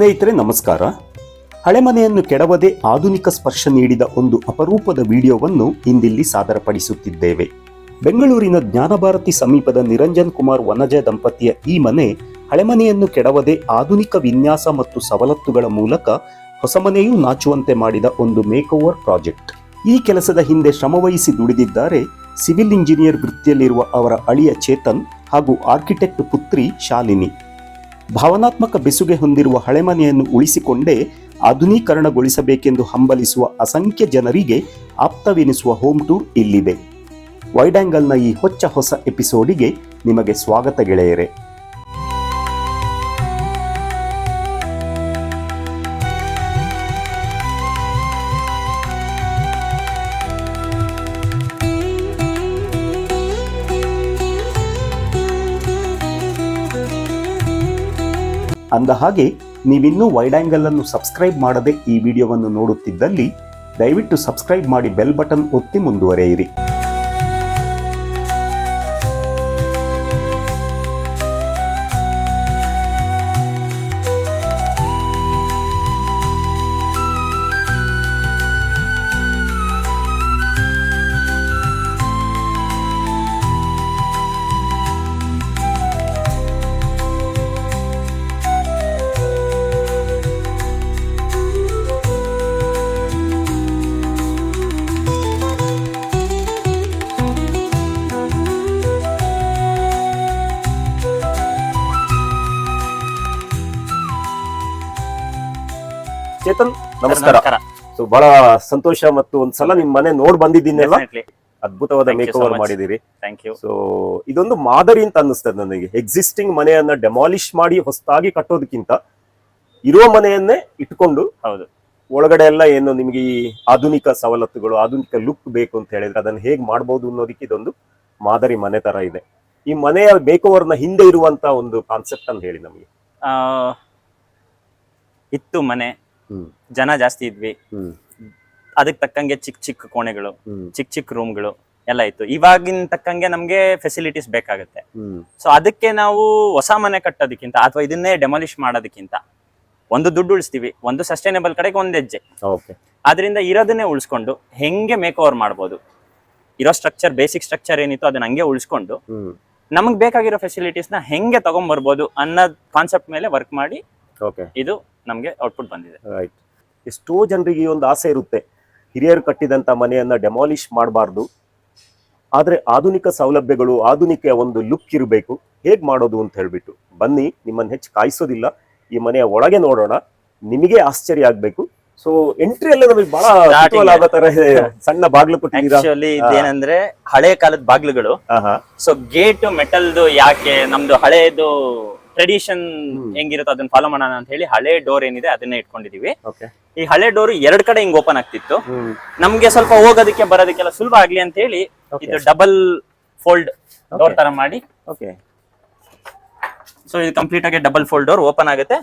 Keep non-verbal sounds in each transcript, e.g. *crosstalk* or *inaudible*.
ಸ್ನೇಹಿತರೆ, ನಮಸ್ಕಾರ. ಹಳೆ ಮನೆಯನ್ನು ಕೆಡವದೆ ಆಧುನಿಕ ಸ್ಪರ್ಶ ನೀಡಿದ ಒಂದು ಅಪರೂಪದ ವಿಡಿಯೋವನ್ನು ಇಂದಿಲ್ಲಿ ಸಾದರಪಡಿಸುತ್ತಿದ್ದೇವೆ. ಬೆಂಗಳೂರಿನ ಜ್ಞಾನಭಾರತಿ ಸಮೀಪದ ನಿರಂಜನ್ ಕುಮಾರ್ ವನಜ ದಂಪತಿಯ ಈ ಮನೆ ಹಳೆಮನೆಯನ್ನು ಕೆಡವದೆ ಆಧುನಿಕ ವಿನ್ಯಾಸ ಮತ್ತು ಸವಲತ್ತುಗಳ ಮೂಲಕ ಹೊಸ ಮನೆಯೂ ನಾಚುವಂತೆ ಮಾಡಿದ ಒಂದು ಮೇಕ್ಓವರ್ ಪ್ರಾಜೆಕ್ಟ್. ಈ ಕೆಲಸದ ಹಿಂದೆ ಶ್ರಮವಹಿಸಿ ದುಡಿದಿದ್ದಾರೆ ಸಿವಿಲ್ ಇಂಜಿನಿಯರ್ ವೃತ್ತಿಯಲ್ಲಿರುವ ಅವರ ಅಳಿಯ ಚೇತನ್ ಹಾಗೂ ಆರ್ಕಿಟೆಕ್ಟ್ ಪುತ್ರಿ ಶಾಲಿನಿ. ಭಾವನಾತ್ಮಕ ಬೆಸುಗೆ ಹೊಂದಿರುವ ಹಳೆಮನೆಯನ್ನು ಉಳಿಸಿಕೊಂಡೇ ಆಧುನೀಕರಣಗೊಳಿಸಬೇಕೆಂದು ಹಂಬಲಿಸುವ ಅಸಂಖ್ಯ ಜನರಿಗೆ ಆಪ್ತವೆನಿಸುವ ಹೋಮ್ ಟೂರ್ ಇಲ್ಲಿದೆ. ವೈಡ್ ಆಂಗಲ್ನ ಈ ಹೊಚ್ಚ ಹೊಸ ಎಪಿಸೋಡಿಗೆ ನಿಮಗೆ ಸ್ವಾಗತ ಗೆಳೆಯರೆ. ಹಾಗೆ ನೀವಿನ್ನೂ ವೈಡ್ ಆಂಗಲ್ ಅನ್ನು ಸಬ್ಸ್ಕ್ರೈಬ್ ಮಾಡದೆ ಈ ವಿಡಿಯೋವನ್ನು ನೋಡುತ್ತಿದ್ದಲ್ಲಿ ದಯವಿಟ್ಟು ಸಬ್ಸ್ಕ್ರೈಬ್ ಮಾಡಿ ಬೆಲ್ ಬಟನ್ ಒತ್ತಿ ಮುಂದುವರೆಯಿರಿ. ನಮಸ್ಕಾರ. ಸೊ ಬಹಳ ಸಂತೋಷ ಮತ್ತು ಒಂದ್ಸಲ ನಿಮ್ ಮನೆ ನೋಡ್ ಡೆಫಿನೆಟ್ಲಿ ಅದ್ಭುತವಾದ ಮೇಕ್ ಓವರ್. ಮಾಡಿದಿರಿ ಥ್ಯಾಂಕ್ ಯು ಸೊ ಇದೊಂದು ಮಾದರಿ ಅಂತ ಅನ್ನಿಸ್ತದೆ ನನಗೆ. ಎಕ್ಸಿಸ್ಟಿಂಗ್ ಮನೆಯನ್ನ ಡೆಮಾಲಿಷ್ ಮಾಡಿ ಹೊಸದಾಗಿ ಕಟ್ಟೋದಕ್ಕಿಂತ ಇರುವ ಮನೆಯನ್ನೇ ಇಟ್ಕೊಂಡು ಹೌದು. ಒಳಗಡೆ ಎಲ್ಲ ಏನು ನಿಮ್ಗೆ ಈ ಆಧುನಿಕ ಸವಲತ್ತುಗಳು ಆಧುನಿಕ ಲುಕ್ ಬೇಕು ಅಂತ ಹೇಳಿದ್ರೆ ಅದನ್ನ ಹೇಗ್ ಮಾಡಬಹುದು ಅನ್ನೋದಕ್ಕೆ ಇದೊಂದು ಮಾದರಿ ಮನೆ ತರ ಇದೆ. ಈ ಮನೆಯ ಬೇಕೋವರ್ನ ಹಿಂದೆ ಇರುವಂತ ಒಂದು ಕಾನ್ಸೆಪ್ಟ್ ಅಂತ ಹೇಳಿ ನಮಗೆ. ಇತ್ತು ಮನೆ. ಜನ ಜಾಸ್ತಿ ಇದ್ವಿ. ಅದಕ್ಕೆ ತಕ್ಕಂಗೆ ಚಿಕ್ಕ ಚಿಕ್ಕ ಕೋಣೆಗಳು ಚಿಕ್ಕ ಚಿಕ್ಕ ರೂಮ್ಗಳು ಎಲ್ಲ ಇತ್ತು. ಇವಾಗಿನ ತಕ್ಕಂಗೆ ನಮ್ಗೆ ಫೆಸಿಲಿಟೀಸ್ ಬೇಕಾಗುತ್ತೆ. ಸೊ ಅದಕ್ಕೆ ನಾವು ಹೊಸ ಮನೆ ಕಟ್ಟೋದಕ್ಕಿಂತ ಅಥವಾ ಇದನ್ನೇ ಡೆಮಾಲಿಷ್ ಮಾಡೋದಕ್ಕಿಂತ ಒಂದು ದುಡ್ಡು ಉಳಿಸ್ತೀವಿ. ಒಂದು ಸಸ್ಟೈನೇಬಲ್ ಕಡೆಗೆ ಒಂದ್ ಹೆಜ್ಜೆ. ಆದ್ರಿಂದ ಇರೋದನ್ನೇ ಉಳಿಸ್ಕೊಂಡು ಹೆಂಗೆ ಮೇಕ್ ಓವರ್ ಮಾಡ್ಬೋದು? ಇರೋ ಸ್ಟ್ರಕ್ಚರ್ ಬೇಸಿಕ್ ಸ್ಟ್ರಕ್ಚರ್ ಏನಿತ್ತು ಅದನ್ನ ಹಂಗೆ ಉಳಿಸ್ಕೊಂಡು ನಮಗೆ ಬೇಕಾಗಿರೋ ನ ಹೆಂಗೆ ತಗೊಂಡ್ಬರ್ಬೋದು ಅನ್ನೋ ಕಾನ್ಸೆಪ್ಟ್ ಮೇಲೆ ವರ್ಕ್ ಮಾಡಿ ಇದು ನಮಗೆ ಔಟ್ಪುಟ್ ಬಂದಿದೆ. ರೈಟ್ ಎಷ್ಟೋ ಜನರಿಗೆ ಈ ಒಂದು ಆಸೆ ಇರುತ್ತೆ. ಹಿರಿಯರು ಕಟ್ಟಿದಂಥ ಮನೆಯನ್ನ ಡೆಮಾಲಿಷ್ ಮಾಡಬಾರ್ದು. ಆದರೆ ಆಧುನಿಕ ಸೌಲಭ್ಯಗಳು ಆಧುನಿಕ ಒಂದು ಲುಕ್ ಇರಬೇಕು. ಹೇಗೆ ಮಾಡೋದು ಅಂತ ಹೇಳ್ಬಿಟ್ಟು. ಬನ್ನಿ ನಿಮ್ಮನ್ನ ಹೆಚ್ಚು ಕಾಯಿಸೋದಿಲ್ಲ. ಈ ಮನೆಯ ಒಳಗೆ ನೋಡೋಣ. ನಿಮಗೆ ಆಶ್ಚರ್ಯ ಆಗಬೇಕು. ಸೊ ಎಂಟ್ರಿ ಎಲ್ಲ ನಮಗೆ ಬಹಳ ಆಗೋ ತರ. *laughs* ಸಣ್ಣ ಬಾಗಿಲು ಏನಂದ್ರೆ ಆಕ್ಚುಲಿ ಇದೇನಂದ್ರೆ ಹಳೆ ಕಾಲದ ಬಾಗ್ಲುಗಳು. ಸೊ ಗೇಟ್ ಮೆಟಲ್ದು ಯಾಕೆ ನಮ್ದು ಹಳೇದು ಟ್ರೆಡಿಷನ್ ಹೆಂಗಿರುತ್ತೆ ಅದನ್ನ ಫಾಲೋ ಮಾಡೋಣ ಅಂತ ಹೇಳಿ ಹಳೆ ಡೋರ್ ಏನಿದೆ ಅದನ್ನೇ ಇಟ್ಕೊಂಡಿದೀವಿ. ಈ ಹಳೆ ಡೋರ್ ಎರಡ್ ಕಡೆ ಹಿಂಗ್ ಓಪನ್ ಆಗ್ತಿತ್ತು. ನಮ್ಗೆ ಸ್ವಲ್ಪ ಹೋಗೋದಕ್ಕೆ ಬರೋದಕ್ಕೆಲ್ಲ ಸುಲಭ ಆಗ್ಲಿ ಅಂತ ಹೇಳಿ ಇದು ಡಬಲ್ ಫೋಲ್ಡ್ ಡೋರ್ ತರ ಮಾಡಿ. ಓಕೆ ಸೊ ಇದು ಕಂಪ್ಲೀಟ್ ಆಗಿ ಡಬಲ್ ಫೋಲ್ಡ್ ಡೋರ್ ಓಪನ್ ಆಗುತ್ತೆ.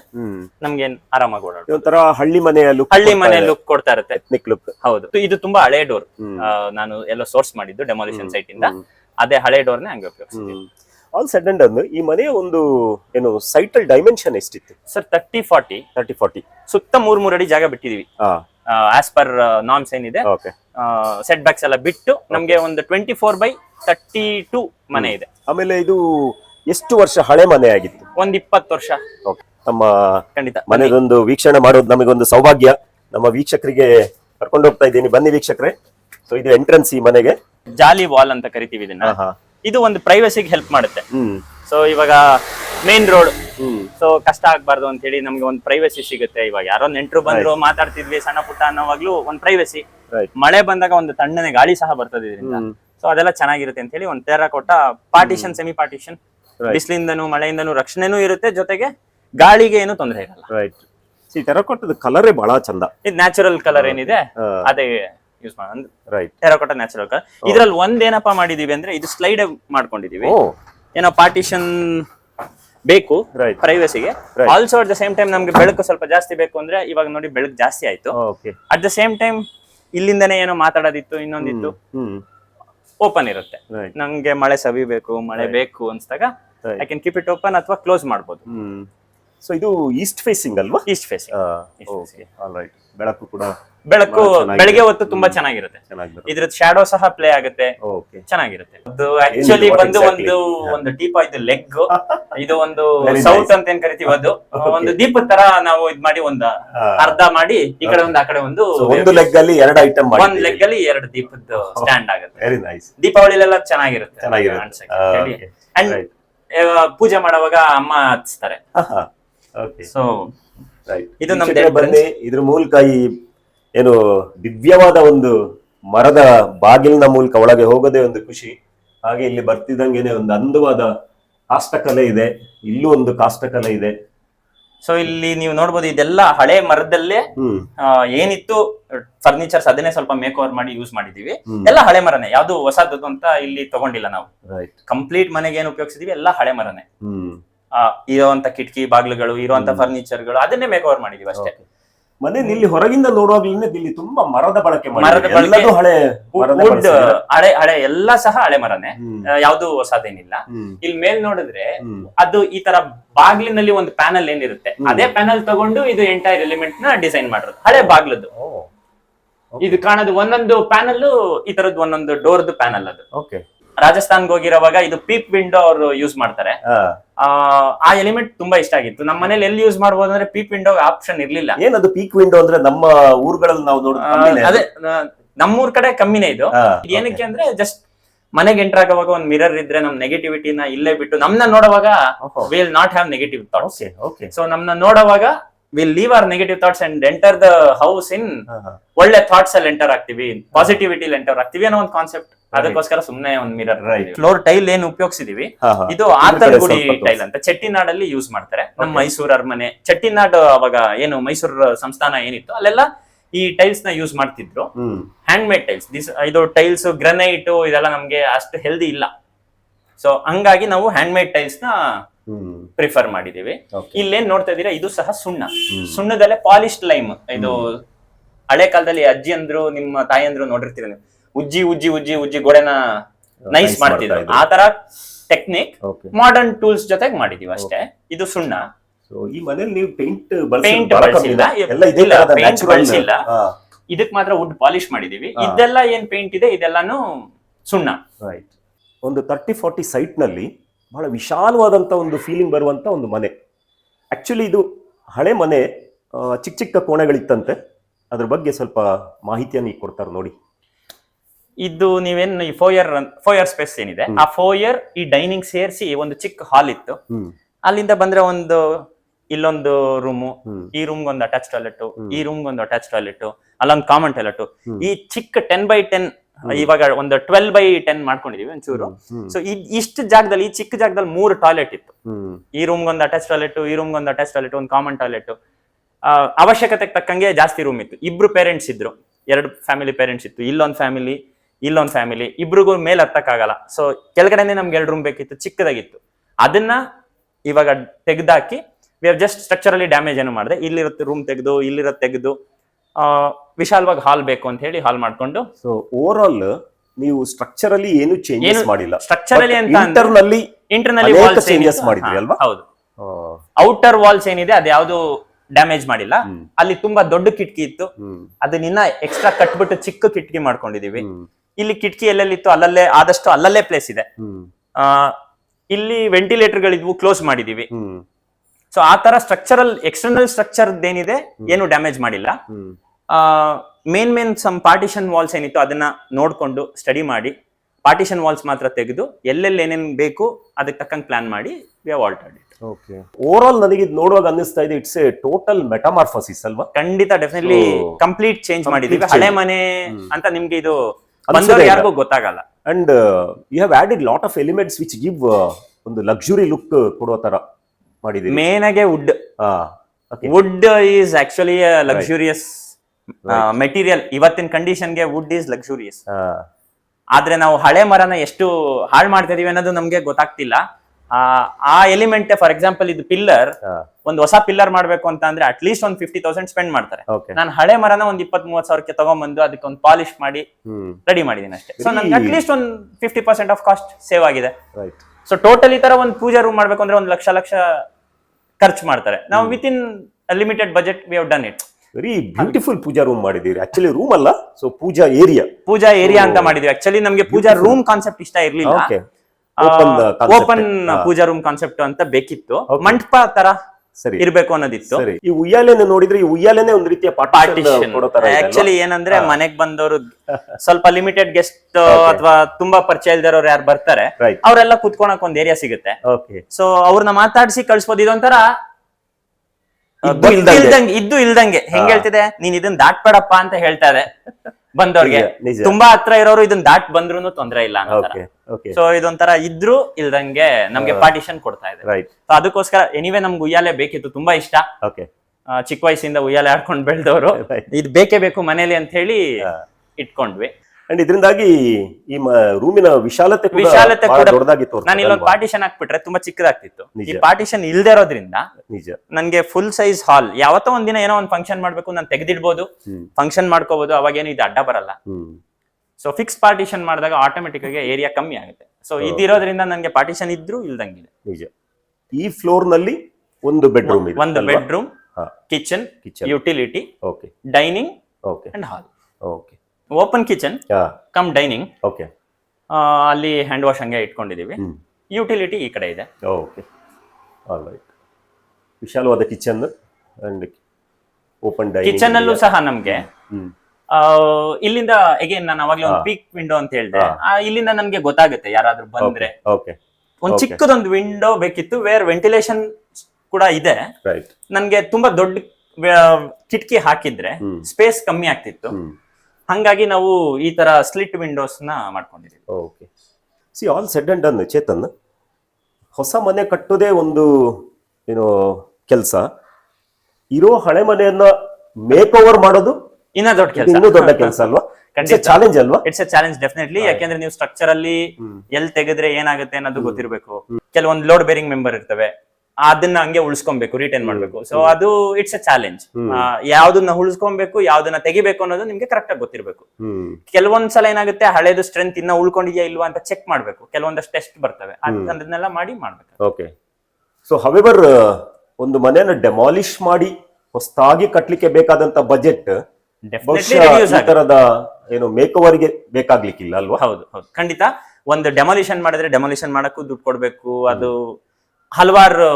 ನಮ್ಗೆ ಆರಾಮಾಗಿ ಓಡಾಡ ಇದೊಂಥರ ಹಳ್ಳಿ ಮನೆಯ ಲುಕ್ ಹಳ್ಳಿ ಮನೆ ಲುಕ್ ಕೊಡ್ತಾ ಇರುತ್ತೆ. ಎತ್ನಿಕ್ ಲುಕ್ ಹೌದು. ಇದು ತುಂಬಾ ಹಳೆ ಡೋರ್. ನಾನು ಎಲ್ಲ ಸೋರ್ಸ್ ಮಾಡಿದ್ದು ಡೆಮಾಲಿಷನ್. ಸೈಟ್ ಇಂದ. ಅದೇ ಹಳೆ ಡೋರ್ನೇ ಹಂಗೆ ಉಪಯೋಗಿಸ್ತೀವಿ. ಆಲ್ ಸೆಡ್ ಅಂಡ್ ಈ ಮನೆಯ ಒಂದು ಏನು ಸೈಟಲ್ ಡೈಮೆನ್ಷನ್ ಎಷ್ಟಿತ್ತು? Sir thirty forty thirty forty ಸುತ್ತ ಮೂರ್ ಮೂರ್ ಅಡಿ ಜಾಗ ಬಿಟ್ಟಿದೀವಿ. ಆಸ್ ಪರ್ ನಾರ್ಮ್ಸ್ ಏನಿದೆ. ಓಕೆ ಸೆಟ್ ಬ್ಯಾಕ್ಸ್ ಎಲ್ಲ ಬಿಟ್ಟು ನಮ್ಗೆ ಒಂದು twenty four by thirty two ಮನೆ ಇದೆ. ಆಮೇಲೆ ಇದು ಎಷ್ಟು ವರ್ಷ ಹಳೆ ಮನೆ ಆಗಿತ್ತು? ಒಂದ್ ಇಪ್ಪತ್ತು ವರ್ಷ. ನಮ್ಮ ಖಂಡಿತ. ಮನೆದೊಂದು ವೀಕ್ಷಣೆ ಮಾಡೋದು ನಮಗೊಂದು ಸೌಭಾಗ್ಯ. ನಮ್ಮ ವೀಕ್ಷಕರಿಗೆ ಕರ್ಕೊಂಡು ಹೋಗ್ತಾ ಇದ್ದೀನಿ. ಬನ್ನಿ ವೀಕ್ಷಕರೇ. ಸೊ ಇದು ಎಂಟ್ರೆನ್ಸ್ ಈ ಮನೆಗೆ. ಜಾಲಿ ವಾಲ್ ಅಂತ ಕರಿತೀವಿ ಇದನ್ನ. ಇದು ಒಂದು ಪ್ರೈವಸಿಗೆ ಹೆಲ್ಪ್ ಮಾಡುತ್ತೆ. ಸೊ ಇವಾಗ ಮೇನ್ ರೋಡ್ ಸೊ ಕಷ್ಟ ಆಗ್ಬಾರ್ದು ಅಂತ ಹೇಳಿ ನಮ್ಗೆ ಒಂದು ಪ್ರೈವಸಿ ಸಿಗುತ್ತೆ. ಇವಾಗ ಯಾರೋ ನೆಂಟರು ಬಂದ್ರು ಮಾತಾಡ್ತಿದ್ವಿ ಸಣ್ಣ ಪುಟ್ಟ ಅನ್ನೋವಾಗ್ಲೂ ಒಂದ್ ಪ್ರೈವಸಿ ಮಳೆ ಬಂದಾಗ ಒಂದು ತಣ್ಣನೆ ಗಾಳಿ ಸಹ ಬರ್ತದೆ ಇದರಿಂದ. ಸೊ ಅದೆಲ್ಲ ಚೆನ್ನಾಗಿರುತ್ತೆ ಅಂತ ಹೇಳಿ ಒಂದ್ ತೇರ ಕೊಟ್ಟ ಪಾರ್ಟಿಷನ್ ಸೆಮಿ ಪಾರ್ಟಿಷನ್ ಬಿಸಿಲಿಂದನು ಮಳೆಯಿಂದನು ರಕ್ಷಣೆನೂ ಇರುತ್ತೆ. ಜೊತೆಗೆ ಗಾಳಿಗೆ ಏನು ತೊಂದರೆ ಇರಲ್ಲ. ರೈಟ್ ತರ ಕೊಟ್ಟದ ಕಲರೇ ಬಹಳ ಚಂದ. ಇದು ನ್ಯಾಚುರಲ್ ಕಲರ್ ಏನಿದೆ ಅದೇ ಯೂಸ್ ಮಾಡೋಟ ರೈಟ್ ಟೆರಕೋಟ ನ್ಯಾಚುರಲ್ ಕಲರ್ ಇದ್ರಲ್ಲಿ ಒಂದೇನಪ್ಪ ಮಾಡಿದೀವಿ ಅಂದ್ರೆ ಇದು ಸ್ಲೈಡ್ ಮಾಡ್ಕೊಂಡಿದೀವಿ. ಓ ಏನೋ ಪಾರ್ಟಿಷನ್ ಬೇಕು ಪ್ರೈವಸಿಗೆ. Also at the same time ನಮ್ಗೆ ಬೆಳಕು ಸ್ವಲ್ಪ ಜಾಸ್ತಿ ಬೇಕು ಅಂದ್ರೆ ಇವಾಗ ನೋಡಿ ಬೆಳಕು ಜಾಸ್ತಿ ಆಯ್ತು. ಅಟ್ ದ ಸೇಮ್ ಟೈಮ್ ಇಲ್ಲಿಂದನೇ ಏನೋ ಮಾತಾಡೋದಿತ್ತು ಇನ್ನೊಂದಿತ್ತು. ಓಪನ್ ಇರುತ್ತೆ. ನಂಗೆ ಮಳೆ ಸವಿಬೇಕು ಮಳೆ ಬೇಕು ಅನ್ಸ್ದಾಗ. I can keep it open ಅಥವಾ ಕ್ಲೋಸ್ ಮಾಡ್ಬೋದು. ಸೊ ಇದು ಈಸ್ಟ್ ಫೇಸಿಂಗ್ ಅಲ್ವಾ? ಈಸ್ಟ್ ಫೇಸಿಂಗ್ ರೈಟ್ ಬೆಳಕು ಕೂಡ *laughs* ಬೆಳಕು ಬೆಳಿಗ್ಗೆ ಹೊತ್ತು ತುಂಬಾ ಚೆನ್ನಾಗಿರುತ್ತೆ. ಇದ್ರದ್ದು ಶಾಡೋ ಸಹ ಪ್ಲೇ ಆಗುತ್ತೆ. ಚೆನ್ನಾಗಿರುತ್ತೆ. ಅದು ಆಕ್ಚುಲಿ ಬಂದು ಒಂದು ಒಂದು ದೀಪ ಇದು ಲೆಗ್ ಇದು ಒಂದು ಸೌತ್ ಅಂತ ಏನ್ ಕರಿತೀವಿ ಅದು? *laughs* ಒಂದು ದೀಪದ ತರ ನಾವು ಇದ್ ಮಾಡಿ ಒಂದು ಅರ್ಧ ಮಾಡಿ ಈ ಕಡೆ ಒಂದು ಆ ಕಡೆ ಒಂದು ಒಂದು ಲೆಗ್ ಅಲ್ಲಿ ಎರಡು ಐಟಮ್ ಒಂದ್ ಲೆಗ್ ಅಲ್ಲಿ ಎರಡು ದೀಪದ ಸ್ಟ್ಯಾಂಡ್ *laughs* ಆಗುತ್ತೆ. ವೆರಿ ನೈಸ್ ದೀಪಾವಳಿಲೆಲ್ಲ ಚೆನ್ನಾಗಿರುತ್ತೆ. And, ಪೂಜೆ ಮಾಡುವಾಗ ಅಮ್ಮ ಹಚ್ತಾರೆ. ಸೊ ಇದು ನಮ್ಮ ಇದ್ರ ಮೂಲಕ ಈ ಏನು ದಿವ್ಯವಾದ ಒಂದು ಮರದ ಬಾಗಿಲಿನ ಮೂಲಕ ಒಳಗೆ ಹೋಗೋದೇ ಒಂದು ಖುಷಿ. ಹಾಗೆ ಇಲ್ಲಿ ಬರ್ತಿದ್ದಂಗೆನೆ ಒಂದು ಅಂದವಾದ ಕಾಷ್ಟಕಲೆ ಇದೆ. ಇಲ್ಲೂ ಒಂದು ಕಾಷ್ಟಕಲೆ ಇದೆ. ಸೊ ಇಲ್ಲಿ ನೀವು ನೋಡ್ಬೋದು ಇದೆಲ್ಲ ಹಳೆ ಮರದಲ್ಲೇ ಏನಿತ್ತು ಫರ್ನಿಚರ್ಸ್ ಅದನ್ನೇ ಸ್ವಲ್ಪ ಮೇಕ್ ಓವರ್ ಮಾಡಿ ಯೂಸ್ ಮಾಡಿದೀವಿ. ಎಲ್ಲ ಹಳೆ ಮರನೇ. ಯಾವ್ದು ಹೊಸದದ್ದು ಅಂತ ಇಲ್ಲಿ ತಗೊಂಡಿಲ್ಲ ನಾವು. ಕಂಪ್ಲೀಟ್ ಮನೆಗೆ ಏನು ಉಪಯೋಗಿಸಿದೀವಿ ಎಲ್ಲ ಹಳೆ ಮರನೇ. ಇರುವಂತ ಕಿಟಕಿ ಬಾಗ್ಲುಗಳು ಇರುವಂತ ಫರ್ನಿಚರ್ಗಳು ಅದನ್ನೇ ಮೇಕ್ ಓವರ್ ಮಾಡಿದೀವಿ ಅಷ್ಟೇ. ಮನೆ ಇಲ್ಲಿ ಹೊರಗಿಂದ ನೋಡುವಾಗ್ಲಿಂದ ಇಲ್ಲಿ ತುಂಬಾ ಮರದ ಬಳಕೆ ಮರದ. ಬಳಕೆ- ಹಳೆ ವುಡ್ ಹಳೆ ಹಳೆ ಎಲ್ಲಾ ಸಹ ಹಳೆ ಮರನೇ. ಯಾವ್ದು ಹೊಸದೇನಿಲ್ಲ ಇಲ್ಲಿ ಮೇಲ್ ನೋಡಿದ್ರೆ ಅದು ಈ ತರ ಬಾಗ್ಲಿನಲ್ಲಿ ಒಂದು ಪ್ಯಾನಲ್ ಏನಿರುತ್ತೆ ಅದೇ ಪ್ಯಾನಲ್ ತಗೊಂಡು ಇದು ಎಂಟೈರ್ ಎಲಿಮೆಂಟ್ನ ಡಿಸೈನ್ ಮಾಡಿರೋದು. ಹಳೆ ಬಾಗ್ಲದ್ದು. ಇದು ಕಾಣೋದು ಒಂದೊಂದು ಪ್ಯಾನಲ್ ಈ ತರದ್ದು ಒಂದೊಂದು ಡೋರ್ದು ಪ್ಯಾನಲ್ ಅದು. ಓಕೆ ರಾಜಸ್ಥಾನ್ಗೆ ಹೋಗಿರೋವಾಗ ಇದು ಪೀಪ್ ವಿಂಡೋ ಅವರು ಯೂಸ್ ಮಾಡ್ತಾರೆ. ಆ, ಆ ಎಲಿಮೆಂಟ್ ತುಂಬಾ ಇಷ್ಟ ಆಗಿತ್ತು. ನಮ್ಮ ಮನೇಲಿ ಎಲ್ಲಿ ಯೂಸ್ ಮಾಡಬಹುದು ಅಂದ್ರೆ ಪೀಪ್ ವಿಂಡೋ ಆಪ್ಷನ್ ಇರ್ಲಿಲ್ಲ. ಏನದು ಪೀಕ್ ವಿಂಡೋ ಅಂದ್ರೆ ನಮ್ಮ ಊರುಗಳಲ್ಲಿ ನಾವು ಅದು. ನಮ್ಮೂರ್ ಕಡೆ ಕಮ್ಮಿನೇ ಇದು. ಏನಕ್ಕೆ ಅಂದ್ರೆ ಜಸ್ಟ್ ಮನೆಗೆ ಎಂಟರ್ ಆಗುವಾಗ ಒಂದು ಮಿರರ್ ಇದ್ರೆ ನಮ್ ನೆಗೆಟಿವಿಟಿನ ಇಲ್ಲೇ ಬಿಟ್ಟು ನಮ್ನ ನೋಡುವಾಗ will not have negative thoughts so ನಮ್ನ ನೋಡುವಾಗ will leave our negative thoughts and enter the house in. ಒಳ್ಳೆ ಥಾಟ್ಸ್ ಅಲ್ಲಿ ಎಂಟರ್ ಆಗ್ತೀವಿ ಪಾಸಿಟಿವಿಟಿ ಎಂಟರ್ ಆಗ್ತೀವಿ ಅನ್ನೋ ಒಂದು ಕಾನ್ಸೆಪ್ಟ್ ಅದಕ್ಕೋಸ್ಕರ ಸುಮ್ನೆ ಒಂದ್ ಮಿರರ್. ಫ್ಲೋರ್ ಟೈಲ್ ಏನ್ ಉಪಯೋಗಿಸಿದೀವಿ. ಇದು ಆತರ ಗುಡಿ ಟೈಲ್ ಅಂತ. ಚೆಟ್ಟಿನಾಡಲ್ಲಿ ಯೂಸ್ ಮಾಡ್ತಾರೆ. ನಮ್ಮ. ಮೈಸೂರು ಅರಮನೆ. ಚೆಟ್ಟಿನಾಡು ಅವಾಗ ಏನು ಮೈಸೂರು ಸಂಸ್ಥಾನ ಏನಿತ್ತು ಅಲ್ಲೆಲ್ಲ ಈ ಟೈಲ್ಸ್ನ ಯೂಸ್ ಮಾಡ್ತಿದ್ರು. ಹ್ಯಾಂಡ್ ಮೇಡ್ ಟೈಲ್ಸ್ ದಿಸ್ ಇದು ಟೈಲ್ಸ್ ಗ್ರನೈಟ್ ಇದೆಲ್ಲ ನಮ್ಗೆ ಅಷ್ಟು ಹೆಲ್ದಿ ಇಲ್ಲ. ಸೊ ಹಂಗಾಗಿ ನಾವು ಹ್ಯಾಂಡ್ ಮೇಡ್ ಟೈಲ್ಸ್ನ ಪ್ರಿಫರ್ ಮಾಡಿದೀವಿ ಇಲ್ಲೇನ್ ನೋಡ್ತಾ ಇದೀರಾ ಇದು ಸಹ ಸುಣ್ಣ. ಸುಣ್ಣದಲ್ಲೇ ಪಾಲಿಶ್ಡ್ ಲೈಮ್ ಇದು ಹಳೆ ಕಾಲದಲ್ಲಿ ಅಜ್ಜಿ ಅಂದ್ರು ನಿಮ್ಮ ತಾಯಿ ಅಂದ್ರು ನೋಡಿರ್ತೀರ ನೀವು. ಉಜ್ಜಿ ಉಜ್ಜಿ ಉಜ್ಜಿ ಉಜ್ಜಿ ಗೋಡೆನ ನೈಸ್ ಮಾಡ್ತಿದ್ರು. ಮಾಡ್ತಾ ಆ ತರ ಟೆಕ್ನಿಕ್ ಮಾಡರ್ನ್ ಟೂಲ್ಸ್ ಜೊತೆಗೆ ಮಾಡಿದೀವಿ ಅಷ್ಟೇ. ಇದು ಸುಣ್ಣ. ಈ ಮನೇಲಿ ನೀವು ಪೇಂಟ್ ಪೇಂಟ್ ಬಳ ಬಳಸಿಲ್ಲ. ಪೇಂಟ್ ಬಳಸಿಲ್ಲ. ಇದಕ್ ಮಾತ್ರ ವುಡ್ ಪಾಲಿಶ್ ಮಾಡಿದೀವಿ. ಇದೆಲ್ಲ ಏನ್ ಪೇಂಟ್ ಇದೆ? ಇದೆಲ್ಲಾನು ಸುಣ್ಣ. ಒಂದು ತರ್ಟಿ ಫಾರ್ಟಿ ಸೈಟ್ನಲ್ಲಿ ಬಹಳ ವಿಶಾಲವಾದಂಥ ಒಂದು ಫೀಲಿಂಗ್ ಬರುವಂಥ ಒಂದು ಮನೆ. ಆ್ಯಕ್ಚುಲಿ ಇದು ಹಳೆ ಮನೆ ಚಿಕ್ಕ ಚಿಕ್ಕ ಕೋಣೆಗಳಿತ್ತಂತೆ. ಅದ್ರ ಬಗ್ಗೆ ಸ್ವಲ್ಪ ಮಾಹಿತಿಯನ್ನು ಈಗ ಕೊಡ್ತಾರೆ ನೋಡಿ. ಇದು ನೀವೇನು ಈ ಫೋಯರ್ ಫೋಯರ್ ಸ್ಪೇಸ್ ಏನಿದೆ? ಆ ಫೋಯರ್ ಈ ಡೈನಿಂಗ್ ಸೇರಿಸಿ ಒಂದು ಚಿಕ್ಕ ಹಾಲ್ ಇತ್ತು. ಅಲ್ಲಿಂದ ಬಂದ್ರೆ ಒಂದು ಇಲ್ಲೊಂದು ರೂಮು ಈ ರೂಮ್ ಒಂದು ಅಟ್ಯಾಚ್ ಟಾಯ್ಲೆಟ್ ಈ ರೂಮ್ ಒಂದು ಅಟ್ಯಾಚ್ ಟಾಯ್ಲೆಟ್ ಅಲ್ಲೊಂದು ಕಾಮನ್ ಟಾಯ್ಲೆಟ್ ಈ ಚಿಕ್ಕ ಟೆನ್ ಬೈ ಟೆನ್ ಇವಾಗ ಒಂದು ಟ್ವೆಲ್ ಬೈ ಟೆನ್ ಮಾಡ್ಕೊಂಡಿದೀವಿ ಒಂಚೂರು. ಸೊ ಇಷ್ಟು ಜಾಗದಲ್ಲಿ ಈ ಚಿಕ್ಕ ಜಾಗದಲ್ಲಿ ಮೂರು ಟಾಯ್ಲೆಟ್ ಇತ್ತು. ಈ ರೂಮ್ ಒಂದು ಅಟ್ಯಾಚ್ ಟಾಯ್ಲೆಟ್ ಈ ರೂಮ್ ಒಂದು ಅಟ್ಯಾಚ್ ಟಾಯ್ಲೆಟ್ ಒಂದು ಕಾಮನ್ ಟಾಯ್ಲೆಟ್ ಅವಶ್ಯಕತೆಗೆ ತಕ್ಕಂಗೆ ಜಾಸ್ತಿ ರೂಮ್ ಇತ್ತು. ಇಬ್ರು ಪೇರೆಂಟ್ಸ್ ಇದ್ರು. ಎರಡು ಫ್ಯಾಮಿಲಿ ಪೇರೆಂಟ್ಸ್ ಇತ್ತು. ಇಲ್ಲೊಂದು ಫ್ಯಾಮಿಲಿ ಇಲ್ಲೊಂದು ಫ್ಯಾಮಿಲಿ ಇಬ್ರಿಗೂ ಮೇಲೆ ಹತ್ತಕ್ಕಾಗಲ್ಲ. ಸೊ ಕೆಳಗಡೆನೆ ನಮ್ಗೆ ಎರಡು ರೂಮ್ ಬೇಕಿತ್ತು ಚಿಕ್ಕದಾಗಿತ್ತು. ಅದನ್ನ ಇವಾಗ ತೆಗ್ದಾಕಿ we have just structurally damage ಏನು ಮಾಡಿದೆ. ಇಲ್ಲಿರುತ್ತೆ ರೂಮ್ ತೆಗೆದು ಇಲ್ಲಿರತ್ತೆ ತೆಗೆದು ವಿಶಾಲವಾಗಿ ಹಾಲ್ ಬೇಕು ಅಂತ ಹೇಳಿ ಹಾಲ್ ಮಾಡ್ಕೊಂಡು ಸೊ ಓವರ್ ಆಲ್ ನೀವು ಸ್ಟ್ರಕ್ಚರಲಿ ಏನು ಚೇಂಜಸ್ ಮಾಡಿಲ್ಲ. ಸ್ಟ್ರಕ್ಚರಲಿ ಅಂತ ಇಂಟರ್ನಲ್ಲಿ ಇಂಟರ್ನಲ್ಲಿ changes ಮಾಡಿದ್ರಿ ಅಲ್ವಾ? ಹೌದು. ಔಟರ್ ವಾಲ್ಸ್ ಏನಿದೆ ಅದು ಯಾವುದು ಡ್ಯಾಮೇಜ್ ಮಾಡಿಲ್ಲ. ಅಲ್ಲಿ ತುಂಬಾ ದೊಡ್ಡ ಕಿಟಕಿ ಇತ್ತು. ಅದನ್ನ ಎಕ್ಸ್ಟ್ರಾ ಕಟ್ಬಿಟ್ಟು ಚಿಕ್ಕ ಕಿಟಕಿ ಮಾಡ್ಕೊಂಡಿದೀವಿ. ಇಲ್ಲಿ ಕಿಟಕಿ ಎಲ್ಲೆಲ್ಲಿತ್ತು ಅಲ್ಲಲ್ಲೇ ಆದಷ್ಟು ಅಲ್ಲಲ್ಲೇ ಪ್ಲೇಸ್ ಇದೆ. ಇಲ್ಲಿ ಆ, ಇಲ್ಲಿ ವೆಂಟಿಲೇಟರ್ಗಳಿದ್ವು ಕ್ಲೋಸ್ ಮಾಡಿದೀವಿ. ಸೊ ಆ ತರ ಸ್ಟ್ರಕ್ಚರಲ್ ಎಕ್ಸ್ಟರ್ನಲ್ ಸ್ಟ್ರಕ್ಚರ್ ಏನಿದೆ ಏನು ಡ್ಯಾಮೇಜ್ ಮಾಡಿಲ್ಲ. Main main some partition walls ಏನಿತ್ತು ಅದನ್ನ ನೋಡ್ಕೊಂಡು ಸ್ಟಡಿ ಮಾಡಿ ಪಾರ್ಟಿಷನ್ ವಾಲ್ಸ್ ಮಾತ್ರ ತೆಗೆದು ಎಲ್ಲೆಲ್ಲಿ ಏನೇನು ಬೇಕು ಅದಕ್ಕೆ ತಕ್ಕಂಗೆ ಪ್ಲಾನ್ ಮಾಡಿ we have altered it okay overall ನನಗೆ ಇದು ನೋಡುವಾಗ ಅನ್ನಿಸ್ತಾ ಇದೆ ಇಟ್ಸ್ ಎ ಟೋಟಲ್ ಮೆಟಾಮಾರ್ಫೋಸಿಸ್ ಅಲ್ವಾ? ಖಂಡಿತ ಡೆಫಿನೆಟ್ಲಿ ಕಂಪ್ಲೀಟ್ ಚೇಂಜ್ ಮಾಡಿದೀವಿ ಹಳೆ ಮನೆ ಅಂತ ನಿಮ್ಗೆ ಇದು ಯಾರಿಗೂ ಗೊತ್ತಾಗಲ್ಲ. And you have added lot of elements which give ಒಂದು ಲಕ್ಸುರಿ ಲುಕ್ ಕೊಡೋ ತರ ಮಾಡಿದೀವಿ ಮೇನ್ ಆಗಿ wood wood is actually luxurious material ಇವತ್ತಿನ ಕಂಡೀಷನ್ಗೆ ವುಡ್ ಈಸ್ ಲಕ್ಸುರಿಯಸ್ ಆದ್ರೆ ನಾವು ಹಳೆ ಮರನ ಎಷ್ಟು ಹಾಳು ಮಾಡ್ತಾ ಇದೀವಿ ಅನ್ನೋದು ನಮ್ಗೆ ಗೊತ್ತಾಗ್ತಿಲ್ಲ. ಆ, ಎಲಿಮೆಂಟ್ ಫಾರ್ ಎಕ್ಸಾಂಪಲ್ ಇದು ಪಿಲ್ಲರ್ ಒಂದು ಹೊಸ ಪಿಲ್ಲರ್ ಮಾಡ್ಬೇಕು ಅಂತ ಅಂದ್ರೆ ಅಟ್ಲೀಸ್ಟ್ ಒಂದ್ ಫಿಫ್ಟಿ ತೌಸಂಡ್ ಸ್ಪೆಂಡ್ ಮಾಡ್ತಾರೆ. ನಾನು ಹಳೆ ಮರನ ಒಂದ್ ಇಪ್ಪತ್ ಮೂವತ್ ಸಾವಿರಕ್ಕೆ ತಗೊಂಡ್ಬಂದು ಅದಕ್ಕೆ ಒಂದು ಪಾಲಿಶ್ ಮಾಡಿ ರೆಡಿ ಮಾಡಿದೀನಿ ಅಷ್ಟೇ. ಸೊ ನನ್ಗೆ ಅಟ್ ಲೀಸ್ಟ್ ಒಂದು fifty percent of cost save ಆಗಿದೆ. ಸೊ ಟೋಟಲ್ ಈ ತರ ಒಂದು ಪೂಜಾ ರೂಮ್ ಮಾಡ್ಬೇಕು ಅಂದ್ರೆ ಒಂದು ಲಕ್ಷ ಲಕ್ಷ ಖರ್ಚು ಮಾಡ್ತಾರೆ. ನಾವು within limited budget we have done it very beautiful puja room ಮಾಡಿದೀರಿ actually room ಅಲ್ಲ so puja area puja area ಅಂತ ಮಾಡಿದ್ವಿ ಆಕ್ಚುಲಿ ನಮ್ಗೆ ಪೂಜಾ ರೂಮ್ ಕಾನ್ಸೆಪ್ಟ್ ಇಷ್ಟ ಇರ್ಲಿಲ್ಲ. Okay open open puja room concept ಅಂತ ಬೇಕಿತ್ತು. ಮಂಟಪ ತರ ಸರಿ. ಇರ್ಬೇಕು ಅನ್ನೋದಿತ್ತು. ಈ ಉಯ್ಯಾಲೆನ ನೋಡಿದ್ರೆ ಈ ಉಯ್ಯಾಲೆನೆ ಒಂದ್ ರೀತಿಯ ಪಾರ್ಟಿಷನ್? ಆಕ್ಚುಲಿ ಏನಂದ್ರೆ ಮನೆಗ್ ಬಂದವರು ಸ್ವಲ್ಪ ಲಿಮಿಟೆಡ್ ಗೆಸ್ಟ್ ಅಥವಾ ತುಂಬಾ ಪರಿಚಯ ಇಲ್ದಿರೋರು ಯಾರು ಬರ್ತಾರೆ. ಅವರೆಲ್ಲ ಕುತ್ಕೊಳಕ್ ಒಂದ್ ಏರಿಯಾ ಸಿಗುತ್ತೆ. ಓಕೆ ಸೊ ಅವ್ರನ್ನ ಮಾತಾಡ್ಸಿ ಕಳ್ಸ್ಬೋದು. ಇದೊಂಥರ ಇಲ್ದಂಗೆ. ಇದ್ದು ಇಲ್ದಂಗೆ. ಹೆಂಗ್ ಹೇಳ್ತಿದೆ? ನೀನ್ ಇದನ್ ದಾಟ್ಬೇಡಪ್ಪ ಅಂತ ಹೇಳ್ತಾ ಇದೆ ಬಂದವ್ರಿಗೆ. ತುಂಬಾ ಹತ್ರ ಇರೋರು ಇದನ್ ದಾಟ್ ಬಂದ್ರು ತೊಂದ್ರೆ ಇಲ್ಲ ಸೊ ಇದೊಂಥರ ಇದ್ರು ಇಲ್ದಂಗೆ ನಮ್ಗೆ ಪಾರ್ಟಿಷನ್ ಕೊಡ್ತಾ ಇದೆ. ಅದಕ್ಕೋಸ್ಕರ ಎನಿವೆ ನಮ್ಗೆ ಉಯ್ಯಾಲೆ ಬೇಕಿತ್ತು ತುಂಬಾ ಇಷ್ಟ. ಚಿಕ್ಕ ವಯಸ್ಸಿಂದ ಉಯ್ಯಾಲೆ ಆಡ್ಕೊಂಡು ಬೆಳೆದವರು. *laughs* ಇದು ಬೇಕೇ ಬೇಕು ಮನೇಲಿ ಅಂತ ಹೇಳಿ ಇಟ್ಕೊಂಡ್ವಿ. ಅಂಡ್ ಇದರಿಂದಾಗಿ ಈ ರೂಮಿನ ವಿಶಾಲತೆ ವಿಶಾಲತೆ ಕೂಡ ನಾನು ಇಲ್ಲೊಂದು ಪಾರ್ಟಿಷನ್ ಹಾಕ್ಬಿಟ್ರೆ ತುಂಬಾ ಚಿಕ್ಕದಾಗ್ತಿತ್ತು. ಈ. ಪಾರ್ಟಿಷನ್ ಇಲ್ದೇ ಇರೋದ್ರಿಂದ ನಿಜ. ನನ್ಗೆ ಫುಲ್ ಸೈಜ್ ಹಾಲ್ ಯಾವತ್ತೋ ಒಂದಿನ ಏನೋ ಒಂದು ಫಂಕ್ಷನ್ ಮಾಡ್ಬೇಕು ನಾನು ತೆಗೆದಿಡ್ಬೋದು ಫಂಕ್ಷನ್ ಮಾಡ್ಕೋಬಹುದು ಅವಾಗ ಏನು ಇದು ಅಡ್ಡ ಬರಲ್ಲ. ಸೊ ಫಿಕ್ಸ್ ಪಾರ್ಟಿಷನ್ ಮಾಡಿದಾಗ ಆಟೋಮೆಟಿಕ್ ಆಗಿ ಏರಿಯಾ ಕಮ್ಮಿ ಆಗುತ್ತೆ. ಸೊ ಇದಿರೋದ್ರಿಂದ ನನಗೆ ಪಾರ್ಟಿಷನ್ ಇದ್ರು ಇಲ್ದಂಗಿದೆ. ನಿಜ. ಈ ಫ್ಲೋರ್ನಲ್ಲಿ ಒಂದು ಬೆಡ್ರೂಮ್ ಇದೆ ಒಂದು? Bedroom kitchen kitchen utility okay dining okay and hall okay open kitchen cum dining okay ಅಲ್ಲಿ ಹ್ಯಾಂಡ್ ವಾಶ್ ಹಂಗೆ ಇಟ್ಕೊಂಡಿದೀವಿ. ಹ್ಮ್. ಯುಟಿಲಿಟಿ ಈ ಕಡೆ ಇದೆ. ಓಕೆ ಆಲ್ ರೈಟ್ ವಿಶಾಲವಾದ ಕಿಚನ್ ಅಂಡ್ ಓಪನ್ ಕಿಚನ್ ಅಲ್ಲೂ ಸಹ ನಮ್ಗೆ. ಆ, ಇಲ್ಲಿಂದ ಅಗೇನ್ ನಾನು ಅವಾಗಲೇ ಒಂದು ಪೀಕ್ ವಿಂಡೋ ಅಂತ ಹೇಳ್ದೆ. ಇಲ್ಲಿಂದ ನನ್ಗೆ ಗೊತ್ತಾಗುತ್ತೆ ಯಾರಾದ್ರೂ ಬಂದ್ರೆ. ಓಕೆ ಒಂದ್. ಚಿಕ್ಕದೊಂದು ವಿಂಡೋ ಬೇಕಿತ್ತು ವೇರ್ ವೆಂಟಿಲೇಷನ್ ಕೂಡ ಇದೆ. ನನ್ಗೆ ತುಂಬಾ ದೊಡ್ಡ ಕಿಟಕಿ ಹಾಕಿದ್ರೆ ಸ್ಪೇಸ್ ಕಮ್ಮಿ ಆಗ್ತಿತ್ತು. ಹಂಗಾಗಿ ನಾವು ಈ ತರ ಸ್ಲಿಟ್ ವಿಂಡೋಸ್ನ ಮಾಡ್ಕೊಂಡಿದ್ದೀವಿ. Okay see all said and done Chetan. ಹೊಸ ಮನೆ ಕಟ್ಟೋದೇ ಒಂದು ಏನು ಕೆಲಸ. ಇರೋ ಹಳೆ ಮನೆಯನ್ನ ಮೇಕ್ ಓವರ್ ಮಾಡೋದು ಇನ್ನ ದೊಡ್ಡ ಕೆಲಸ. ಇನ್ನೂ ದೊಡ್ಡ ಕೆಲಸ ಅಲ್ವಾ. ಚಾಲೆಂಜ್ ಅಲ್ವಾ? ಇಟ್ಸ್ ಎ ಚಾಲೆಂಜ್ ಡೆಫಿನೆಟ್ಲಿ ಯಾಕೆಂದ್ರೆ ನೀವು ಸ್ಟ್ರಕ್ಚರ್ ಅಲ್ಲಿ ಎಲ್ಲಿ ತೆಗೆದ್ರೆ ಏನಾಗುತ್ತೆ ಅನ್ನೋದು ಗೊತ್ತಿರಬೇಕು. ಕೆಲವೊಂದು ಲೋಡ್ ಬೇರಿಂಗ್ ಮೆಂಬರ್ ಇರ್ತವೆ. ಅದನ್ನ ಹಂಗೆ ಉಳಿಸ್ಕೊಬೇಕು ರಿಟರ್ನ್ ಮಾಡ್ಬೇಕು. ಸೊ ಅದು ಇಟ್ಸ್ ಎ ಚಾಲೆಂಜ್ ಯಾವ್ದನ್ನ ಉಳಿಸ್ಕೊಬೇಕು ಯಾವ್ದನ್ನ ತೆಗಿಬೇಕು ಅನ್ನೋದು ನಿಮ್ಗೆ ಕರೆಕ್ಟ್ ಆಗಿ ಗೊತ್ತಿರಬೇಕು. ಕೆಲವೊಂದ್ಸಲ ಕೆಲವೊಂದ್ ಸಲ ಏನಾಗುತ್ತೆ ಹಳೇದು ಸ್ಟ್ರೆಂತ್ ಇನ್ನ ಉಳ್ಕೊಂಡಿದ್ಯಾ ಇಲ್ವಾ ಅಂತ ಚೆಕ್ ಮಾಡ್ಬೇಕು. ಕೆಲವೊಂದಷ್ಟು ಟೆಸ್ಟ್ ಬರ್ತವೆ. ಅದ್- ಅದನ್ನೆಲ್ಲ ಮಾಡಿ ಮಾಡ್ಬೇಕು ಓಕೆ ಸೊ ಹವೆವರ್ ಒಂದು ಮನೆಯನ್ನ ಡೆಮಾಲಿಷ್ ಮಾಡಿ ಹೊಸದಾಗಿ ಕಟ್ಲಿಕ್ಕೆ ಬೇಕಾದಂತ ಬಜೆಟ್ ತರದ ಏನು ಓವರ್ಗೆ ಬೇಕಾಗ್ಲಿಕ್ಕಿಲ್ಲ ಅಲ್ವಾ? ಹೌದು ಹೌದು. ಖಂಡಿತ ಒಂದು ಡೆಮಾಲಿಷನ್ ಮಾಡಿದ್ರೆ ಡೆಮಾಲಿಷನ್ ಮಾಡಕ್ಕೂ ದುಡ್ಡು ಕೊಡ್ಬೇಕು ಅದು ಹಲವಾರು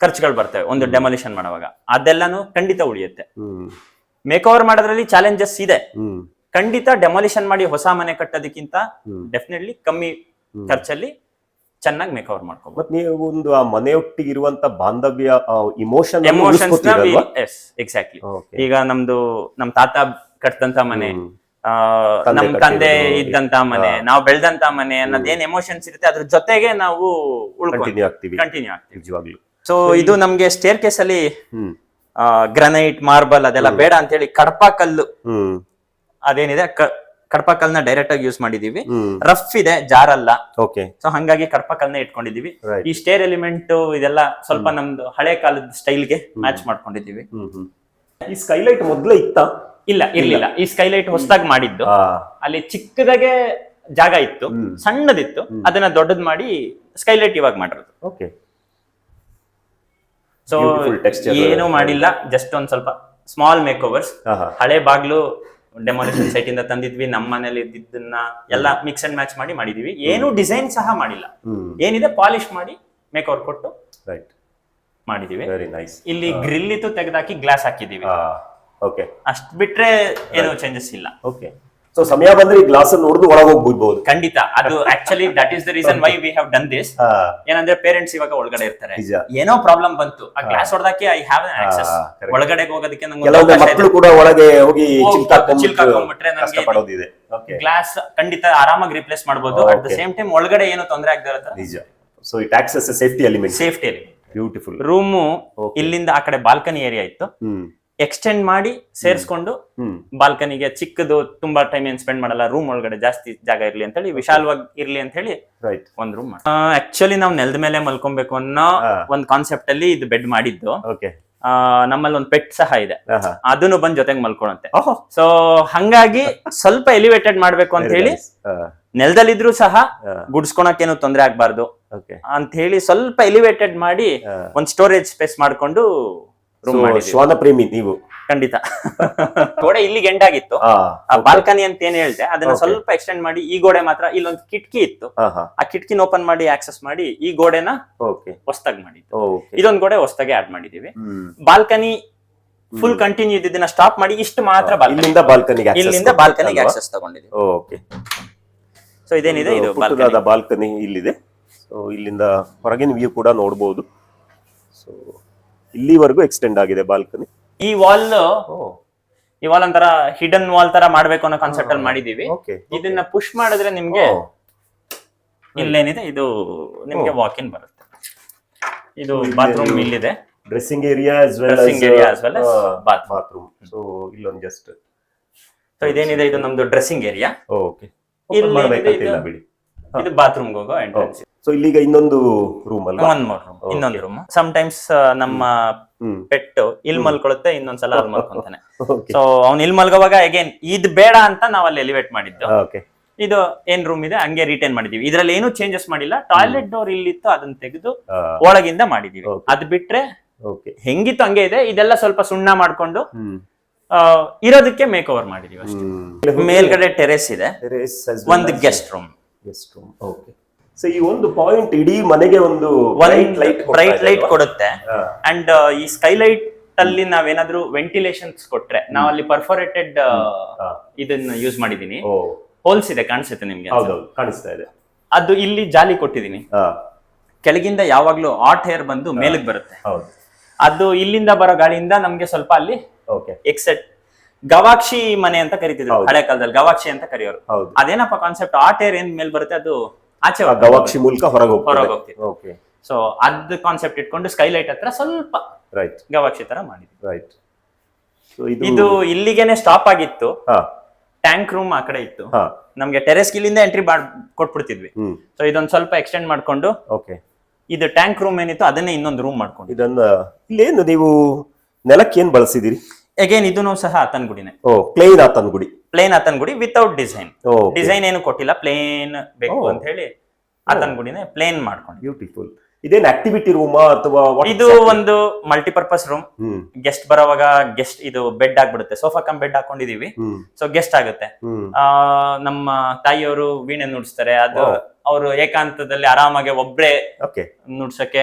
ಖರ್ಚುಗಳು ಬರ್ತವೆ ಒಂದು ಡೆಮಾಲಿಷನ್ ಮಾಡುವಾಗ. ಅದೆಲ್ಲಾನು ಖಂಡಿತ ಉಳಿಯುತ್ತೆ. ಮೇಕ್ ಓವರ್ ಮಾಡೋದ್ರಲ್ಲಿ ಚಾಲೆಂಜಸ್ ಇದೆ. ಖಂಡಿತ ಡೆಮಾಲಿಷನ್ ಮಾಡಿ ಹೊಸ ಮನೆ ಕಟ್ಟೋದಕ್ಕಿಂತ ಡೆಫಿನೆಟ್ಲಿ ಕಮ್ಮಿ ಖರ್ಚಲ್ಲಿ ಚೆನ್ನಾಗಿ ಮೇಕ್ ಓವರ್ ಮಾಡ್ಕೋಬಹುದು ಮತ್ ನೀವು ಒಂದು ಆ ಮನೆಯೊಟ್ಟಿಗೆ ಇರುವಂತ ಬಾಂಧವ್ಯ ಇಮೋಷನ್ ಎಮೋಷನ್ಸ್ ಎಸ್ ಎಕ್ಸಾಕ್ಟ್ಲಿ ಈಗ ನಮ್ದು ನಮ್ ತಾತ ಕಟ್ಟದಂತ ಮನೆ. ನಮ್ ತಂದೆ. ಇದ್ದಂತ ಮನೆ ನಾವು ಬೆಳೆದಂತ ಮನೆ ಅನ್ನೋದು ಏನ್ ಎಮೋಷನ್ಸ್ ಇರುತ್ತೆ ಅದ್ರ ಜೊತೆಗೆ ನಾವು ಕಂಟಿನ್ಯೂ ಆಗ್ತೀವಿ. ಕಂಟಿನ್ಯೂ ಆಗ್ತೀವಿ. ನಿಜವಾಗ್ಲು. ಸೊ ಇದು ನಮ್ಗೆ ಸ್ಟೇರ್ ಕೇಸ್ ಅಲ್ಲಿ ಗ್ರನೈಟ್ ಮಾರ್ಬಲ್ ಅದೆಲ್ಲ ಬೇಡ ಅಂತ ಹೇಳಿ ಕಡಪ ಕಲ್ಲು. ಅದೇನಿದೆ? ಕಡಪ ಕಲ್ನ ಡೈರೆಕ್ಟ್ ಆಗಿ ಯೂಸ್ ಮಾಡಿದೀವಿ. ರಫ್ ಇದೆ ಜಾರಲ್ಲ. ಓಕೆ ಸೊ ಹಂಗಾಗಿ ಕಡಪ ಕಲ್ನ ಇಟ್ಕೊಂಡಿದೀವಿ. ಈ ಸ್ಟೇರ್ ಎಲಿಮೆಂಟ್ ಇದೆಲ್ಲ ಸ್ವಲ್ಪ ನಮ್ದು ಹಳೆ ಕಾಲದ ಸ್ಟೈಲ್ಗೆ ಮ್ಯಾಚ್ ಮಾಡ್ಕೊಂಡಿದೀವಿ. ಈ ಸ್ಕೈಲೈಟ್ ಮೊದ್ಲು ಇತ್ತ? ಇಲ್ಲ ಇರ್ಲಿಲ್ಲ ಈ ಸ್ಕೈಲೈಟ್ ಹೊಸದಾಗಿ ಮಾಡಿದ್ದು. ಅಲ್ಲಿ ಚಿಕ್ಕದಾಗೆ ಜಾಗ ಇತ್ತು ಸಣ್ಣದಿತ್ತು. ಅದನ್ನ ದೊಡ್ಡದ್ ಮಾಡಿ ಸ್ಕೈಲೈಟ್ ಇವಾಗ ಮಾಡಿರೋದು. ಓಕೆ ಸೊ ಏನು ಮಾಡಿಲ್ಲ ಜಸ್ಟ್ ಒಂದ್ ಸ್ವಲ್ಪ ಸ್ಮಾಲ್ ಮೇಕ್ ಓವರ್ಸ್ ಹಳೆ ಬಾಗ್ಲು ಡೆಮಾಲಿಷನ್ ಸೈಟ್ ಇಂದ ತಂದಿದ್ವಿ. ನಮ್ಮ ಮನೇಲಿ ಇದ್ದಿದ್ದನ್ನ ಎಲ್ಲ ಮಿಕ್ಸ್ ಅಂಡ್ ಮ್ಯಾಚ್ ಮಾಡಿ ಮಾಡಿದೀವಿ. ಏನು ಡಿಸೈನ್ ಸಹ ಮಾಡಿಲ್ಲ. ಏನಿದೆ? ಪಾಲಿಶ್ ಮಾಡಿ ಮೇಕ್ ಓವರ್ ಕೊಟ್ಟು ರೈಟ್ ಮಾಡಿದೀವಿ. ವೆರಿ ನೈಸ್ ಇಲ್ಲಿ ಗ್ರಿಲ್ ಇತ್ತು ತೆಗೆದಾಕಿ ಗ್ಲಾಸ್ ಹಾಕಿದೀವಿ. ಓಕೆ ಅಷ್ಟ್ ಬಿಟ್ರೆ ಏನು ಚೇಂಜಸ್ ಇಲ್ಲ. ಓಕೆ ಸೊ ಸಮಯ ಬಂದ್ರೆ ಈ ಗ್ಲಾಸ್ ನೋಡಿದು ಒಳಗೆ ಹೋಗ್ಬಿಡ್ಬೋದು. ಖಂಡಿತ. ಅದು actually that is the reason why we have done this ಏನಂದ್ರೆ ಪೇರೆಂಟ್ಸ್ ಇವಾಗ ಒಳಗಡೆ ಇರ್ತಾರೆ. ಏನೋ ಪ್ರಾಬ್ಲಮ್ ಬಂತು. ಆ ಗ್ಲಾಸ್ ಹೊಡೆದಕ್ಕೆ ಐ ಹ್ಯಾವ್ ಆಕ್ಸೆಸ್ ಒಳಗಡೆ ಹೋಗೋದಕ್ಕೆ ನಮಗೆ ಮಕ್ಕಳು ಕೂಡ ಒಳಗೆ ಹೋಗಿ ಚಿಲ್ಕಾಕೊಂಡ್ಬಿಟ್ರೆ ಓಕೆ ಗ್ಲಾಸ್ ಖಂಡಿತ ಆರಾಮಾಗಿ ರಿಪ್ಲೇಸ್ ಮಾಡಬಹುದು ಅಟ್ ದ ಸೇಮ್ ಟೈಮ್ ಒಳಗಡೆ ಏನು ತೊಂದರೆ ಆಗದಿರತ್ತ ನಿಜ. So it access safety element safety ಅಲ್ಲಿ ಬ್ಯೂಟಿಫುಲ್ ರೂಮು ಇಲ್ಲಿಂದ ಆ ಕಡೆ ಬಾಲ್ಕನಿ ಏರಿಯಾ ಇತ್ತು. ಎಕ್ಸ್ಟೆಂಡ್ ಮಾಡಿ ಸೇರಿಸ್ಕೊಂಡು ಬಾಲ್ಕನಿಗೆ ಚಿಕ್ಕದು ತುಂಬಾ ಟೈಮ್ ಏನ್ ಸ್ಪೆಂಡ್ ಮಾಡಲ್ಲ ರೂಮ್ ಒಳಗಡೆ ಜಾಸ್ತಿ ಜಾಗ ಇರ್ಲಿ ಅಂತ ಹೇಳಿ ವಿಶಾಲವಾಗಿ ಇರ್ಲಿ ಅಂತ ಹೇಳಿ ರೈಟ್ ಒಂದ್ ರೂಮ್ ಆಕ್ಚುಲಿ ನಾವು ನೆಲದ ಮೇಲೆ ಮಲ್ಕೊಬೇಕು ಅನ್ನೋ. ಒಂದ್ ಕಾನ್ಸೆಪ್ಟ್ ಅಲ್ಲಿ ಇದು ಬೆಡ್ ಮಾಡಿದ್ದು. ನಮ್ಮಲ್ಲಿ ಒಂದು ಪೆಟ್ ಸಹ ಇದೆ. ಅದನ್ನು ಬಂದ್ ಜೊತೆಗೆ ಮಲ್ಕೊಳಂತೆ ಸೊ ಹಂಗಾಗಿ ಸ್ವಲ್ಪ ಎಲಿವೇಟೆಡ್ ಮಾಡ್ಬೇಕು ಅಂತ ಹೇಳಿ ನೆಲದಲ್ಲಿದ್ರು ಸಹ. ಗುಡ್ಸ್ಕೊಳಕ್ ಏನು ತೊಂದರೆ ಆಗ್ಬಾರ್ದು. ಅಂತ ಹೇಳಿ ಸ್ವಲ್ಪ ಎಲಿವೇಟೆಡ್ ಮಾಡಿ ಒಂದ್ ಸ್ಟೋರೇಜ್ ಸ್ಪೇಸ್ ಮಾಡ್ಕೊಂಡು ರೂಮ್ ಮಾಡಿದ್ವಿ ಶ್ವಾನ ಪ್ರೇಮಿ ನೀವು. ಖಂಡಿತ. *laughs* ಗೋಡೆ ಇಲ್ಲಿಗೆ ಎಂಡ್ ಆಗಿತ್ತು. ಬಾಲ್ಕನಿ ಅಂತ ಏನ್ ಹೇಳ್ದೆ ಅದನ್ನ ಸ್ವಲ್ಪ ಎಕ್ಸ್ಟೆಂಡ್ ಮಾಡಿ ಈ ಗೋಡೆ ಮಾತ್ರ ಇಲ್ಲೊಂದು ಕಿಟಕಿ ಇತ್ತು. ಆ ಕಿಟಕಿನ ಓಪನ್ ಮಾಡಿ ಆಕ್ಸೆಸ್ ಮಾಡಿ ಈ ಗೋಡೆನ ಓಕೆ ಹೊಸ್ದಾಗಿ ಮಾಡಿದ್ದು. ಇದೊಂದು ಗೋಡೆ ಹೊಸ್ತಾಗಿ ಆಡ್ ಮಾಡಿದೀವಿ ಬಾಲ್ಕನಿ ಫುಲ್ ಕಂಟಿನ್ಯೂ ಇದ್ದಿದ್ದನ್ನ ಸ್ಟಾಪ್ ಮಾಡಿ ಇಷ್ಟು ಮಾತ್ರ ಬಾಲ್ಕನಿ ಇಲ್ಲಿಂದ ಬಾಲ್ಕನಿಗೆ ಇಲ್ಲಿಂದ ಬಾಲ್ಕನಿಗೆ ಆಕ್ಸೆಸ್ ತಗೊಂಡಿದ್ದೀವಿ. ಓಕೆ ಸೊ ಇದೇನಿದೆ? ಇದು ಬಾಲ್ಕನಿ ಇಲ್ಲಿದೆ. ಸೊ ಇಲ್ಲಿಂದ ಹೊರಗಿನ ವ್ಯೂ ಕೂಡ ನೋಡಬಹುದು ಸೊ ಇಲ್ಲಿವರೆಗೂ ಎಕ್ಸ್ಟೆಂಡ್ ಆಗಿದೆ ಬಾಲ್ಕನಿ ಈ ವಾಲ್ ಈ ವಾಲ್ ಒಂಥರ ಹಿಡನ್ ವಾಲ್ ತರ ಮಾಡ್ಬೇಕು ಅನ್ನೋ ಕಾನ್ಸೆಪ್ಟ್ ಅಲ್ಲಿ ಮಾಡಿದೀವಿ ಇದನ್ನ ಪುಷ್ ಮಾಡಿದ್ರೆ ನಿಮ್ಗೆ ಇಲ್ಲೇನಿದೆ ಇದು ನಿಮ್ಗೆ ವಾಕ್ ಇನ್ ಬರುತ್ತೆ. ಇದು ಬಾತ್ರೂಮ್ ಇಲ್ಲಿದೆ. Dressing area as well dressing area as bath. Bathroom so ಇಲ್ಲೊಂದು ಜಸ್ಟ್ ಸೊ ಇದೇನಿದೆ ಇದು ನಮ್ದು ಡ್ರೆಸ್ಸಿಂಗ್ ಏರಿಯಾ ಓಕೆ ಇಲ್ಲಿ ಮಾಡ್ಬೇಕಂತಿಲ್ಲ ಇದು- ಬಿಡಿ. ಇದು ಬಾತ್ರೂಮ್ ಹೋಗೋ ಎಂಟ್ರೆನ್ಸ್ ಸೊ ಇಲ್ಲಿಗ ಇನ್ನೊಂದು ರೂಮ್ ಒಂದ್ ಮೂರ್ ರೂಮ್ ಇನ್ನೊಂದು ರೂಮ್ ಸಮ್ ಟೈಮ್ಸ್ ನಮ್ಮ ಪೆಟ್ ಇಲ್ ಮಲ್ಕೊಳುತ್ತೆ ಇನ್ನೊಂದ್ಸಲ ಅಲ್ಲಿ ಮಲ್ಕೊಂತಾನೆ ಸೊ *laughs* ಅವ್ನ್ ಇಲ್ ಮಲ್ಗೋವಾಗ ಅಗೇನ್ ಇದ್ ಬೇಡ ಅಂತ ನಾವ್ ಅಲ್ಲಿ ಎಲಿವೇಟ್ ಮಾಡಿದ್ದು. ಇದು ಏನ್ ರೂಮ್ ಇದೆ ಹಂಗೆ ರಿಟೈನ್ ಮಾಡಿದೀವಿ ಇದ್ರಲ್ಲಿ ಏನು ಚೇಂಜಸ್ ಮಾಡಿಲ್ಲ. ಟಾಯ್ಲೆಟ್ ಡೋರ್ ಇಲ್ಲಿತ್ತು ಅದನ್ನ ತೆಗೆದು ಒಳಗಿಂದ ಮಾಡಿದೀವಿ. ಅದ್ ಬಿಟ್ರೆ ಹೆಂಗಿತ್ತು ಹಂಗೆ ಇದೆ ಇದೆಲ್ಲ ಸ್ವಲ್ಪ ಸುಣ್ಣ ಮಾಡ್ಕೊಂಡು ಇರೋದಕ್ಕೆ ಮೇಕ್ ಓವರ್ ಮಾಡಿದೀವಿ ಅಷ್ಟೇ. ಮೇಲ್ಗಡೆ ಟೆರೆಸ್ ಇದೆ. ಒಂದು guest room guest room okay so ಈ ಒಂದು ಪಾಯಿಂಟ್ ಇಡೀ ಮನೆಗೆ ಒಂದು ಒಂದ್ ಲೈಟ್ ಬ್ರೈಟ್ ಲೈಟ್ ಕೊಡುತ್ತೆ. ಅಂಡ್ ಈ ಸ್ಕೈಲೈಟ್ ಅಲ್ಲಿ ನಾವೇನಾದ್ರೂ ವೆಂಟಿಲೇಷನ್ಸ್ ಕೊಟ್ರೆ ನಾವು ಅಲ್ಲಿ ಪರ್ಫೋರೇಟೆಡ್ ಇದನ್ನ ಯೂಸ್ ಮಾಡಿದೀನಿ. ಹೋಲ್ಸ್ ಇದೆ ಕಾಣಿಸುತ್ತೆ ನಿಮ್ಗೆ ಕಾಣಿಸ್ತಾ ಇದೆ. ಅದು ಇಲ್ಲಿ ಜಾಲಿ ಕೊಟ್ಟಿದೀನಿ. ಕೆಳಗಿಂದ ಯಾವಾಗ್ಲೂ ಆಟ್ ಹೇರ್ ಬಂದು ಮೇಲಕ್ಕೆ ಬರುತ್ತೆ. ಅದು ಇಲ್ಲಿಂದ ಬರೋ ಗಾಳಿಯಿಂದ ನಮ್ಗೆ ಸ್ವಲ್ಪ ಅಲ್ಲಿ ಎಕ್ಸೆಟ್ ಗವಾಕ್ಷಿ ಮನೆ ಅಂತ ಕರಿತಿದ್ರು ಹಳೆ ಕಾಲದಲ್ಲಿ ಗವಾಕ್ಷಿ ಅಂತ ಕರೆಯೋರು. ಅದೇನಪ್ಪ ಕಾನ್ಸೆಪ್ಟ್ ಆಟ್ ಏರ್ ಏನ್ ಮೇಲ್ ಬರುತ್ತೆ? ಅದು ಆಚೆ ಗವಾಕ್ಷಿ ಮೂಲಕ ಹೊರಗೆ ಹೊರಗೆ ಹೋಗ್ತದೆ ಓಕೆ ಸೊ ಅದ್ ಕಾನ್ಸೆಪ್ಟ್ ಇಟ್ಕೊಂಡು ಸ್ಕೈಲೈಟ್ ಹತ್ರ ಸ್ವಲ್ಪ ರೈಟ್ ಗವಾಕ್ಷಿ ತರ ಮಾಡಿದ್ವಿ. ರೈಟ್ ಇದು ಇಲ್ಲಿಗೆನೆ ಸ್ಟಾಪ್ ಆಗಿತ್ತು. ಹಾ. ಟ್ಯಾಂಕ್ ರೂಮ್ ಆ ಕಡೆ ಇತ್ತು. ಹಾ. ನಮ್ಗೆ ಟೆರೆಸ್ ಇಲ್ಲಿಂದ ಎಂಟ್ರಿ ಮಾಡ್ ಕೊಟ್ಬಿಡ್ತಿದ್ವಿ. ಸೊ ಇದೊಂದ್ ಸ್ವಲ್ಪ ಎಕ್ಸ್ಟೆಂಡ್ ಮಾಡ್ಕೊಂಡು ಓಕೆ ಇದು ಟ್ಯಾಂಕ್ ರೂಮ್ ಏನಿತ್ತು ಅದನ್ನೇ ಇನ್ನೊಂದು ರೂಮ್ ಮಾಡ್ಕೊಂಡು. ಇದನ್ನ ಇಲ್ಲೇನು ನೀವು ನೆಲಕ್ಕೆ ಏನ್ ಬಳಸಿದಿರಿ? ಅಗೇನ್ ಇದನ್ನು ಸಹ ಆತನ್ ಗುಡಿನೇ. ಓ ಪ್ಲೇನ್ ಆತನ್ ಗುಡಿ. ಪ್ಲೇನ್ ಆತನ್ ಗುಡಿ ವಿತೌಟ್ ಡಿಸೈನ್ ಡಿಸೈನ್ ಏನು ಕೊಟ್ಟಿಲ್ಲ ಪ್ಲೇನ್ ಬೇಕು Oh. ಅಂತ ಹೇಳಿ ಆತನ್ ಗುಡಿನೇ ಪ್ಲೇನ್ ಮಾಡ್ಕೊಂಡು ಬ್ಯೂಟಿಫುಲ್ ಇದೇನ್ ಆಕ್ಟಿವಿಟಿ ರೂಮ್ ಅಥವಾ ಇದು? ಒಂದು ಮಲ್ಟಿಪರ್ಪಸ್ ರೂಮ್ ಗೆಸ್ಟ್ ಬರೋವಾಗ ಗೆಸ್ಟ್ ಇದು ಬೆಡ್ ಆಗ್ಬಿಡುತ್ತೆ. ಸೋಫಾ ಕಮ್ ಬೆಡ್ ಹಾಕೊಂಡಿದೀವಿ. ಸೊ ಗೆಸ್ಟ್ ಆಗುತ್ತೆ. ನಮ್ಮ ತಾಯಿಯವರು ವೀಣೆ ನುಡಿಸ್ತಾರೆ. ಅದು Oh. ಅವರು ಏಕಾಂತದಲ್ಲಿ ಆರಾಮಾಗಿ ಒಬ್ರೇ ಓಕೆ ನುಡ್ಸಕ್ಕೆ